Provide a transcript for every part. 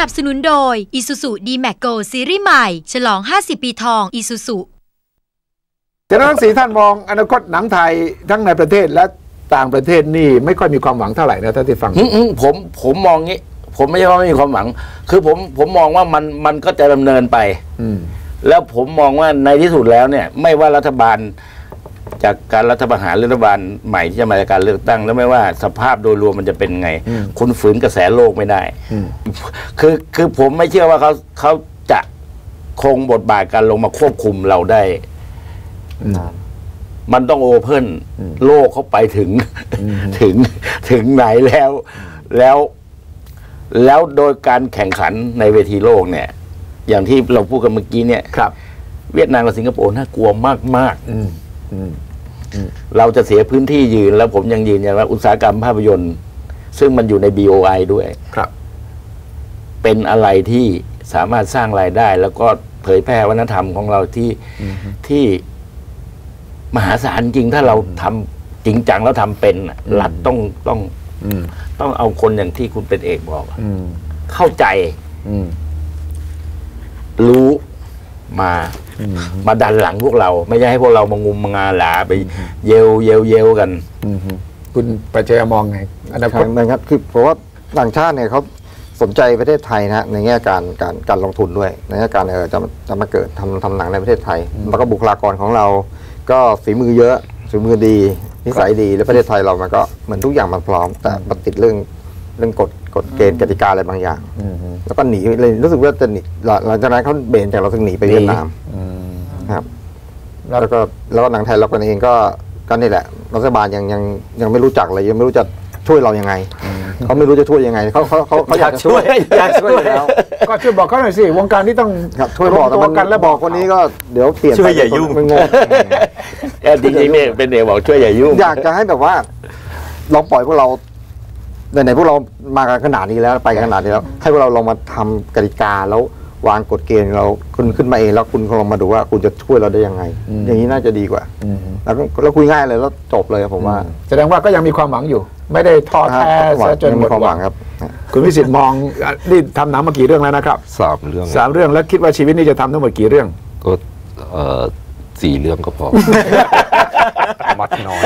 นับสนุนโดย Isuzu D-Max Go ซีรีส์ใหม่ ฉลอง 50 ปีทอง Isuzu แต่ทั้งสี่ท่านมองอนาคตหนังไทยทั้งในประเทศและต่างประเทศนี่ไม่ค่อยมีความหวังเท่าไหร่นะท่านที่ฟังอืมอืมผมผมมองงี้ ผมไม่ใช่ว่าไม่มีความหวัง คือผมผมมองว่ามันมันก็จะดำเนินไป อืมแล้วผมมองว่าในที่สุดแล้วเนี่ย ไม่ว่ารัฐบาล จากการรัฐประหารหรือรัฐบาลใหม่ที่จะมาจากการเลือกตั้ง แล้วไม่ว่าสภาพโดยรวมมันจะเป็นไง คุณฝืนกระแสโลกไม่ได้อืมคือคือผมไม่เชื่อว่าเขาเขาจะคงบทบาทการลงมาควบคุมเราได้ มันต้องโอเพ่นโลกเขาไปถึงถึงถึงไหนแล้ว แล้วแล้วโดยการแข่งขันในเวทีโลกเนี่ย อย่างที่เราพูดกันเมื่อกี้เนี่ยครับ เวียดนามกับสิงคโปร์น่ากลัวมากมากๆอืมอืม เราจะเสียพื้นที่ยืนแล้วผมยังยืนยันว่าอุตสาหกรรมภาพยนตร์ ซึ่งมันอยู่ใน BOI ด้วย ครับ เป็นอะไรที่สามารถสร้างรายได้ แล้วก็เผยแพร่วัฒนธรรมของเราที่ที่มหาศาลจริงถ้าเราทำจริงจังแล้วทำเป็นน่ะรัฐต้องต้องอืมต้องเอาคนอย่างที่คุณเป็นเอกบอกอะอืมเข้าใจอืมรู้ มา มาดันหลังพวกเรา ไม่ใช่ให้พวกเรามางุมมางาหลาไปเยลเยลเยลกันอืมคุณประเจมองไงอนาคครัตบนะครับคือเพราะว่าต่างชาติเนี่ยเขาสนใจประเทศไทยนะฮะในแง่การการการลงทุนด้วยในแง่การเออจะจะมาเกิดทำทำหนังในประเทศไทย แล้วก็บุคลากรของเรา ก็ฝีมือเยอะฝีมือดีนิสัยดีแล้วประเทศไทยเรามันก็เหมือนทุกอย่างมันพร้อมแต่มันติดเรื่องเรื่องกฎ กฎเกณฑ์กติกาอะไรบางอย่าง แล้วก็หนีเลยรู้สึกว่าจะหนีหลังหลังจากนั้นเขาเบนจากเราถึงหนีไปเวียดนามครับ แล้วแล้วก็แล้วก็หนังไทยเรากันเองก็ก็นี่แหละ รัฐบาลยังยังยังไม่รู้จักเลยยังไม่รู้จะช่วยเรายังไงเขาไม่รู้จะช่วยยังไงเขาเขาเขาเขาอยากจะช่วยอยากช่วยอยู่แล้วก็ช่วยบอกเขาหน่อยสิวงการนี้ต้องครับช่วยบอกแต่รวมัมนตัวกันแล้วบอกคนนี้ก็เดี๋ยวเปลี่ยนช่วยอย่ายุ่งมันงงเออจริงๆเนี่ยเป็นเอกบอกช่วยอย่ายุ่งอยากจะให้แบบว่าลองปล่อยพวกเรา ไหนๆพวกเรามากันขนาดนี้แล้วไปกันขนาดนี้แล้ว ให้พวกเราลองมาทำกติกาแล้ววางกฎเกณฑ์เราคุณขึ้นมาเองแล้วคุณลองมาดูว่าคุณจะช่วยเราได้ยังไง อย่างนี้น่าจะดีกว่าอืมแล้วก็แล้วคุยง่ายเลยแล้วจบเลยครับผมว่า แสดงว่าก็ยังมีความหวังอยู่ ไม่ได้ท้อแท้หวังซะจนยังหมมีดความหหวัวังงครับ คุณวิสิทธิ์มองอะนี่ทำหนังมากี่เรื่องแล้วนะครับสามเรื่องสามเรื่องแล้วคิดว่าชีวิตนี้จะทำทั้งหมดกี่เรื่องก็เอ่อสี่เรื่องก็พอ มัดน้อย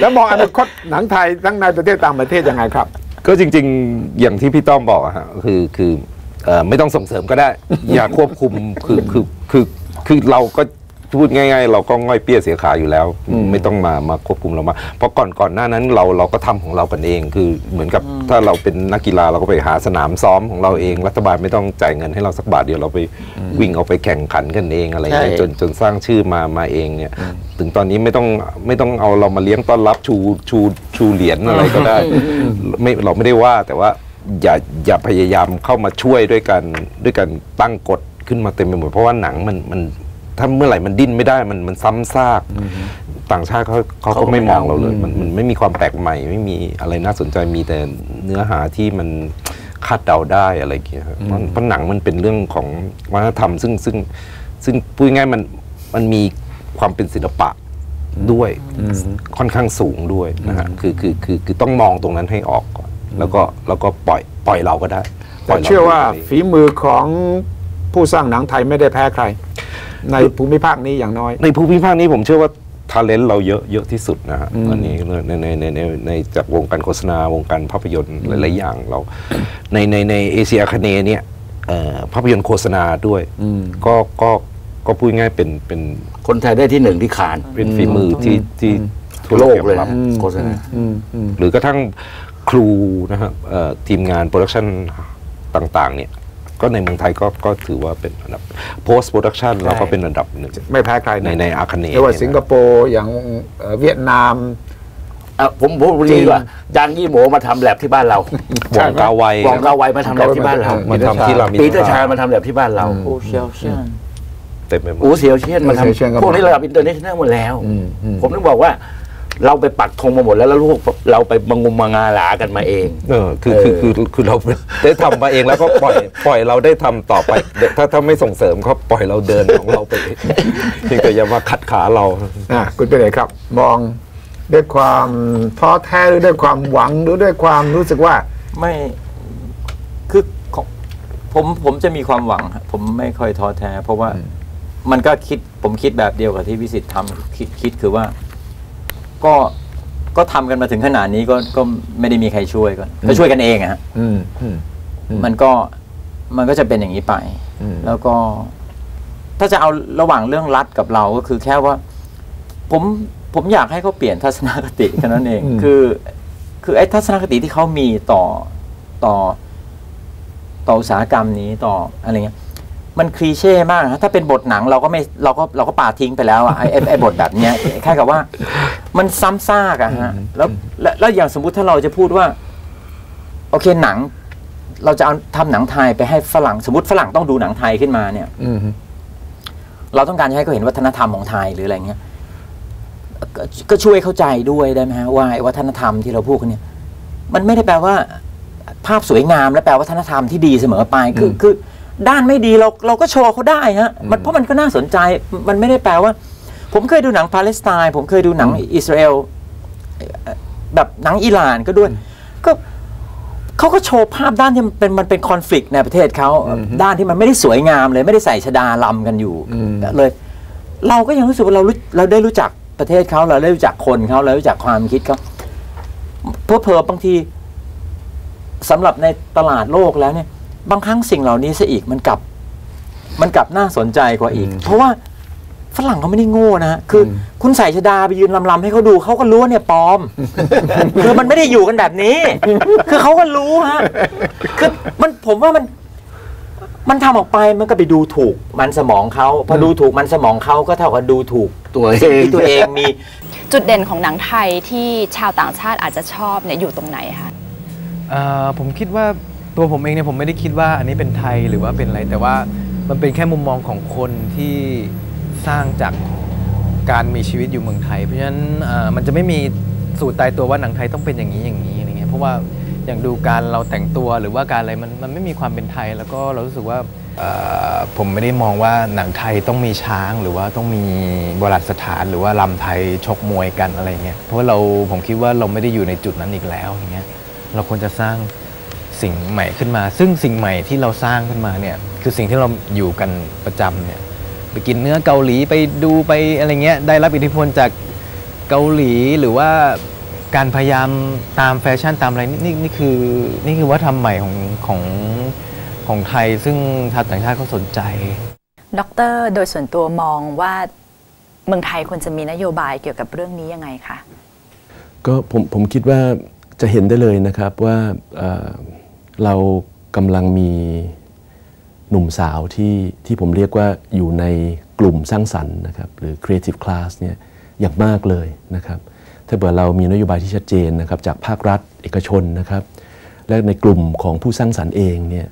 แล้วมองอนาคตหนังไทยทั้งในประเทศต่างประเทศยังไงครับ ก็จริงๆอย่างที่พี่ต้อมบอกอะฮะคือคือเอ่อไม่ต้องส่งเสริมก็ได้ อย่าควบคุมคือคือคือคือเราก็ พูดง่าย ๆ เราก็ง่อยเปี้ยเสียขาอยู่แล้ว ไม่ต้องมามาควบคุมเรามา เพราะก่อนก่อนหน้านั้นเราเราก็ทำของเรากันเอง คือเหมือนกับถ้าเราเป็นนักกีฬาเราก็ไปหาสนามซ้อมของเราเอง รัฐบาลไม่ต้องจ่ายเงินให้เราสักบาทเดียวเราไปวิ่งเอาไปแข่งขันกันเองอะไรเงี้ยใช่จนจนสร้างชื่อมามาเองเนี่ย ถึงตอนนี้ไม่ต้องไม่ต้องเอาเรามาเลี้ยงต้อนรับชูชูชูเหรียญอะไรก็ได้ไม่เราไม่ได้ว่าแต่ว่าอย่าอย่าพยายามเข้ามาช่วยด้วยกันด้วยกันตั้งกฎขึ้นมาเต็มไปหมดเพราะว่าหนังมันมัน ถ้าเมื่อไหร่มันดิ้นไม่ได้มันมันซ้ำซาก ต่างชาติเขาเขาเขาก็ไม่ไม่มองเอาเราเลยมันมันไม่มีความแปลกใหม่ ไม่มีอะไรน่าสนใจมีแต่เนื้อหาที่มันคาดเดาได้อะไรอย่างเงี้ยครับเพราะเพราะหนังมันเป็นเรื่องของวัฒนธรรม ซึ่งซึ่งซึ่งพูดง่ายๆมันมันมีความเป็นศิลปะด้วยค่อนข้างสูงด้วยนะฮะคือคือคือคือต้องมองตรงนั้นให้ออกก่อน แล้วก็แล้วก็ปล่อยปล่อยเราก็ได้ ปล่แต่ยรเชื่อว่าไปฝีมือของผู้สร้างหนังไทยไม่ได้แพ้ใคร ในภูมิภาคนี้อย่างน้อย ในภูมิภาคนี้ผมเชื่อว่าทาเลนต์เราเยอะเยอะที่สุดนะฮะตอนนี้ในในในในในจากวงการโฆษณาวงการภาพยนตร์หลาย ๆ อย่างเรา ในในในเอเชียคเนย์เนี่ยเอ่อภาพยนตร์โฆษณาด้วยก็ก็ก็พูดง่ายเป็นเป็นคนไทยได้ที่หนึ่งที่คานเป็นฝีมือที่ที่ทั่วโลกยอมเลยรับโฆษณาหรือกระทั่งครูนะครับเอ่อทีมงานโปรดักชันต่าง ๆ เนี่ย ก็ในเมืองไทยก็ก็ถือว่าเป็นอันดับ post production เราก็เป็นอันดับหนึ่งไม่แพ้ใครในในอาคเนย์ไม่ว่าเนี่ยนะสิงคโปร์อย่างเอ่อเวียดนามอะผมผมพูดดีกว่าจางยี่โหมมาทำแลบที่บ้านเราหวังกาไววองกาไวมาทำแลบที่บ้านเรามาทำที่เรามีปีเตอร์ชามาทำแลบที่บ้านเราโอ้เชียวเชียนเต็มไปหมดอูเสียวเชียนมาทเสี่ยวเชี่ยนก็มาำพวกนี้ระดับอินเตอร์เนชั่นแนลหมดแล้วอืมอืมผมถึงบอกว่า เราไปปักธงมาหมดแล้วแล้วลูกเราไปมางมมางาหลากันมาเองเออคือคือคือคือเราได้ทำมาเองแล้วก็ปล่อยปล่อยเราได้ทำต่อไปเดี๋ยวถ้าถ้าไม่ส่งเสริมเขาปล่อยเราเดินของเราไปเองเพียงแต่อย่ามาขัดขาเราอะคุณเป็นไงครับ มองด้วยความท้อแท้หรือด้วยความหวังหรือด้วยความรู้สึกว่าไม่คือของผมผมจะมีความหวังครับผมไม่ค่อยท้อแท้ เพราะว่ามันก็คิดผมคิดแบบเดียวกับที่วิสิตทำคิดคิดคือว่า ก็ก็ทำกันมาถึงขนาดนี้ก็ก็ไม่ได้มีใครช่วยก็ก็ช่วยกันเองอะฮะอืมอืมอืมมันก็มันก็จะเป็นอย่างนี้ไปอืมแล้วก็ ถ้าจะเอาระหว่างเรื่องรัฐกับเราก็คือแค่ว่า ผมผมอยากให้เขาเปลี่ยนทัศนคติแค่นั้นเอง คือ คือไอ้ทัศนคติที่เขามีต่อต่อ ต่ออุตสาหกรรมนี้ต่ออะไรเงี้ยมันคลีเช่มากนะถ้าเป็นบทหนังเราก็ไม่เราก็เราก็ปาทิ้งไปแล้วอะไอ้ไอ้ไอ้บทแบบเนี้ยแค่กับว่า มันซ้ำซากอะฮะแล้วแล้วแล้วอย่างสมมุติถ้าเราจะพูดว่า โอเคหนัง เราจะเอาทำหนังไทยไปให้ฝรั่งสมมติฝรั่งต้องดูหนังไทยขึ้นมาเนี่ยอืมเราต้องการจะให้เขาเห็นวัฒนธรรมของไทยหรืออะไรเงี้ยก็ก็ช่วยเข้าใจด้วยได้ไหมฮะว่าไอ้วัฒนธรรมที่เราพูดกันเนี่ย มันไม่ได้แปลว่า ภาพสวยงามและแปลวัฒนธรรมที่ดีเสมอไปคือคือ ด้านไม่ดีเราเราก็โชว์เขาได้ฮะมันเพราะมันก็น่าสนใจ มันไม่ได้แปลว่า ผมเคยดูหนังปาเลสไตน์ผมเคยดูหนังอิสราเอลเอ่อแบบหนังอิหร่านก็ด้วย ก็เขาก็โชว์ภาพด้านที่มันเป็นมันเป็นคอน FLICT ในประเทศเขาด้านที่มันไม่ได้สวยงามเลย ไม่ได้ใส่ชดาลำกันอยู่เลย เราก็ยังรู้สึกว่าเรารู้เราได้รู้จักประเทศเขาเราได้รู้จักคนเขาเรารู้จักความคิดเขาเพอเพอๆบางทีสำหรับในตลาดโลกแล้วเนี่ย บางครั้งสิ่งเหล่านี้ซะอีกมันกลับ มันกลับน่าสนใจกว่าอีก เพราะว่า ฝรั่งเขาไม่ได้โง่นะฮะคืออคุณใส่ชดาไปยืนลำๆให้เขาดูเขาก็รู้ว่าเนี่ยปลอม คือมันไม่ได้อยู่กันแบบนี้ คือเขาก็รู้ฮะคือมันผมว่ามันมันทำออกไปมันก็ไปดูถูกมันสมองเขาพอดูถูกมันสมองเขาก็เท่ากับดูถูกตัวเอสิ่งงที่ตัวเองมี จุดเด่นของหนังไทยที่ชาวต่างชาติอาจจะชอบเนี่ยอยู่ตรงไหนคะเอ่อผมคิดว่าตัวผมเองเนี่ยผมไม่ได้คิดว่าอันนี้เป็นไทยหรือว่าเป็นอะไรแต่ว่ามันเป็นแค่มุมมองของคนที่ สร้างจากการมีชีวิตอยู่เมืองไทย เพราะฉะนั้นมันจะไม่มีสูตรตายตัวว่าหนังไทยต้องเป็นอย่างนี้อย่างนี้อะไรเงี้ยเพราะว่าอย่างดูการเราแต่งตัวหรือว่าการอะไรมันมันไม่มีความเป็นไทย แล้วก็เรารู้สึกว่าผมไม่ได้มองว่าหนังไทยต้องมีช้างหรือว่าต้องมีโบราณสถานหรือว่าลำไทยชกมวยกันอะไรเงี้ยเพราะว่าเราผมคิดว่าเราไม่ได้อยู่ในจุดนั้นอีกแล้วอย่างเงี้ยเราควรจะสร้างสิ่งใหม่ขึ้นมา ซึ่งสิ่งใหม่ที่เราสร้างขึ้นมาเนี่ยคือสิ่งที่เราอยู่กันประจำเนี่ย ไปกินเนื้อเกาหลีไปดูไปอะไรเงี้ยได้รับอิทธิพลจากเกาหลีหรือว่าการพยายามตามแฟชั่นตามอะไรนี่นี่นี่คือนี่คือวัฒนธรรมใหม่ของของของไทยซึ่งชาวต่างชาติเขาสนใจ ดร โดยส่วนตัวมองว่าเมืองไทยควรจะมีนโยบายเกี่ยวกับเรื่องนี้ยังไงคะก็ผมผมคิดว่าจะเห็นได้เลยนะครับว่าเอ่อเรากำลังมี หนุ่มสาวที่ที่ผมเรียกว่าอยู่ในกลุ่มสร้างสรรค์นะครับหรือ creative class เนี่ยอย่างมากเลยนะครับถ้าเกิดเรามีนโยบายที่ชัดเจนนะครับจากภาครัฐเอกชนนะครับและในกลุ่มของผู้สร้างสรรค์เองเนี่ย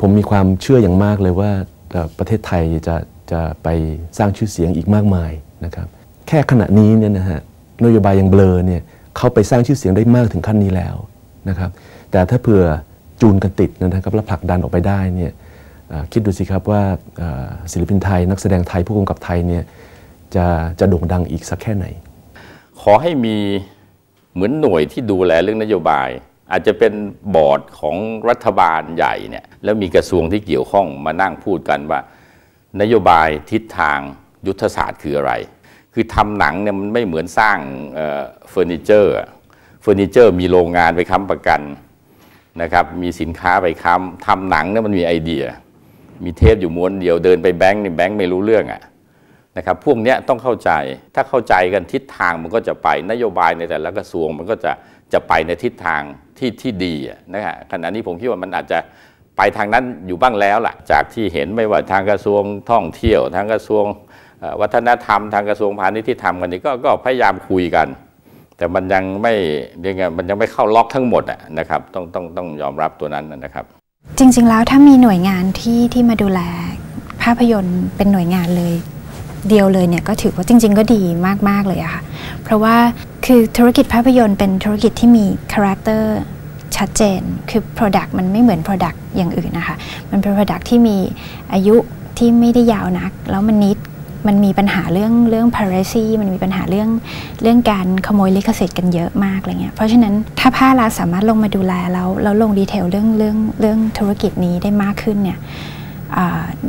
ผมมีความเชื่ออย่างมากเลยว่าประเทศไทยจะจะไปสร้างชื่อเสียงอีกมากมายนะครับแค่ขณะนี้เนี่ยนะฮะนโยบายยังเบลอเนี่ยเขาไปสร้างชื่อเสียงได้มากถึงขั้นนี้แล้วนะครับแต่ถ้าเผื่อ จูนกันติดนะครับและผลักดันออกไปได้เนี่ยคิดดูสิครับว่าศิลปินไทย นักแสดงไทยผู้กำกับไทยเนี่ยจะจะโด่งดังอีกสักแค่ไหน ขอให้มีเหมือนหน่วยที่ดูแลเรื่องนโยบาย อาจจะเป็นบอร์ดของรัฐบาลใหญ่เนี่ยแล้วมีกระทรวงที่เกี่ยวข้องมานั่งพูดกันว่า นโยบายทิศทางยุทธศาสตร์คืออะไร คือทำหนังเนี่ยมันไม่เหมือนสร้างเฟอร์นิเจอร์เฟอร์นิเจอร์มีโรงงานไปค้ำประกัน นะครับมีสินค้าไปค้ำทำหนังเนี่ยมันมีไอเดีย มีเทปอยู่ม้วนเดียวเดินไปแบงค์นี่แบงค์ไม่รู้เรื่องอะนะครับพวกเนี้ยต้องเข้าใจถ้าเข้าใจกันทิศทางมันก็จะไปนโยบายในแต่ละกระทรวงมันก็จะจะไปในทิศทางที่ที่ดีนะฮะขณะนี้ผมคิดว่ามันอาจจะไปทางนั้นอยู่บ้างแล้วล่ะจากที่เห็นไม่ว่าทางกระทรวงท่องเที่ยว ทางกระทรวงวัฒนธรรมทางกระทรวงพาณิชย์ที่ทำกันนี่ก็ก็พยายามคุยกัน แต่มันยังไม่ยังไงมันยังไม่เข้าล็อกทั้งหมดอะนะครับต้องต้องต้องยอมรับตัวนั้นนะครับ จริง ๆ แล้วถ้ามีหน่วยงานที่ที่มาดูแลภาพยนตร์เป็นหน่วยงานเลยเดียวเลยเนี่ยก็ถือว่าจริง ๆ ก็ดีมาก ๆ เลยอะค่ะ เพราะว่าคือธุรกิจภาพยนตร์เป็นธุรกิจที่มีคาแรคเตอร์ชัดเจน คือ Product มันไม่เหมือน Product อย่างอื่นนะคะ มันเป็น Product ที่มีอายุที่ไม่ได้ยาวนัก แล้วมันนิด มันมีปัญหาเรื่องเรื่อง piracy มันมีปัญหาเรื่องเรื่องการขโมยลิขสิทธิ์กันเยอะมากอะไรเงี้ยเพราะฉะนั้นถ้าภาครัฐสามารถลงมาดูแลแล้วแล้วลงดีเทลเรื่องเรื่องเรื่องธุรกิจนี้ได้มากขึ้นเนี่ย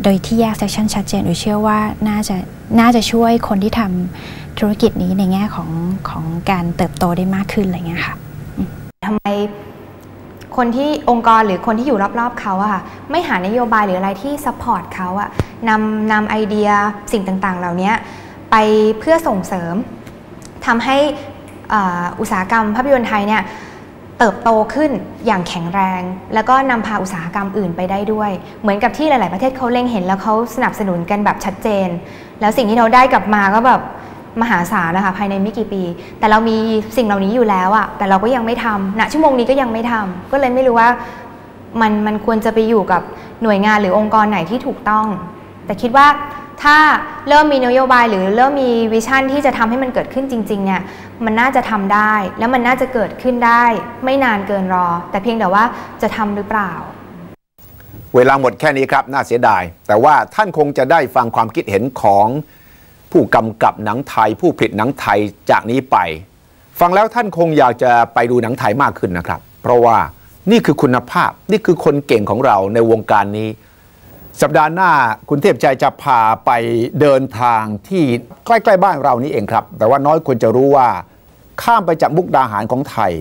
โดยที่แยกเซสชันชัดเจนอุยเชื่อว่าน่าจะน่าจะช่วยคนที่ทำธุรกิจนี้ในแง่ของของการเติบโตได้มากขึ้นอะไรเงี้ยค่ะทำไม คนที่องค์กรหรือคนที่อยู่รอบๆเขาอะค่ะไม่หานโยบายหรืออะไรที่ซัพพอร์ตเขาอะนำนำไอเดียสิ่งต่างๆ เหล่านี้ไปเพื่อส่งเสริมทำให้อุตสาหกรรมภาพยนตร์ไทยเนี่ยเติบโตขึ้นอย่างแข็งแรง แล้วก็นำพาอุตสาหกรรมอื่นไปได้ด้วย เหมือนกับที่หลาย ๆ ประเทศเขาเล็งเห็นแล้วเขาสนับสนุนกันแบบชัดเจน แล้วสิ่งที่เราได้กลับมาก็แบบ มหาศาลนะคะภายในไม่กี่ปี แต่เรามีสิ่งเหล่านี้อยู่แล้วอะแต่เราก็ยังไม่ทำณชั่วโมงนี้ก็ยังไม่ทำก็เลยไม่รู้ว่ามันมันควรจะไปอยู่กับหน่วยงานหรือองค์กรไหนที่ถูกต้อง แต่คิดว่าถ้าเริ่มมีนโยบายหรือเริ่มมีวิชั่นที่จะทำให้มันเกิดขึ้นจริง ๆ เนี่ย มันน่าจะทำได้ แล้วมันน่าจะเกิดขึ้นได้ ไม่นานเกินรอ แต่เพียงแต่ว่าจะทำหรือเปล่า เวลาหมดแค่นี้ครับ น่าเสียดาย แต่ว่าท่านคงจะได้ฟังความคิดเห็นของ ผู้กำกับหนังไทย ผู้ผลิตหนังไทยจากนี้ไป ฟังแล้วท่านคงอยากจะไปดูหนังไทยมากขึ้นนะครับ เพราะว่านี่คือคุณภาพนี่คือคนเก่งของเราในวงการนี้ สัปดาห์หน้าคุณเทพใจจะพาไปเดินทางที่ใกล้ๆบ้านเรานี้เองครับ แต่ว่าน้อยคนจะรู้ว่า ข้ามไปจากมุกดาหารของไทย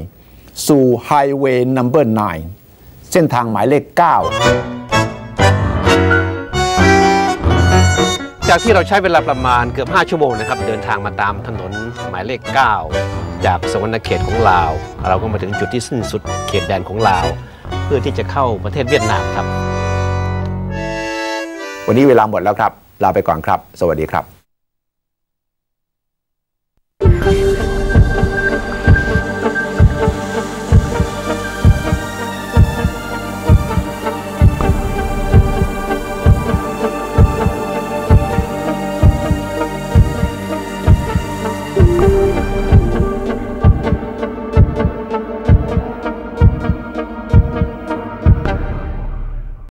สู่ไฮเวย์นัมเบอร์9เส้นทางหมายเลข 9 จากที่เราใช้เวลาประมาณเกือบ 5 ชั่วโมงนะครับ เดินทางมาตามถนนหมายเลข 9 จากสวรรณเขตของลาว เราก็มาถึงจุดที่สิ้นสุดเขตแดนของลาว เพื่อที่จะเข้าประเทศเวียดนามครับ วันนี้เวลาหมดแล้วครับ ลาไปก่อนครับ สวัสดีครับ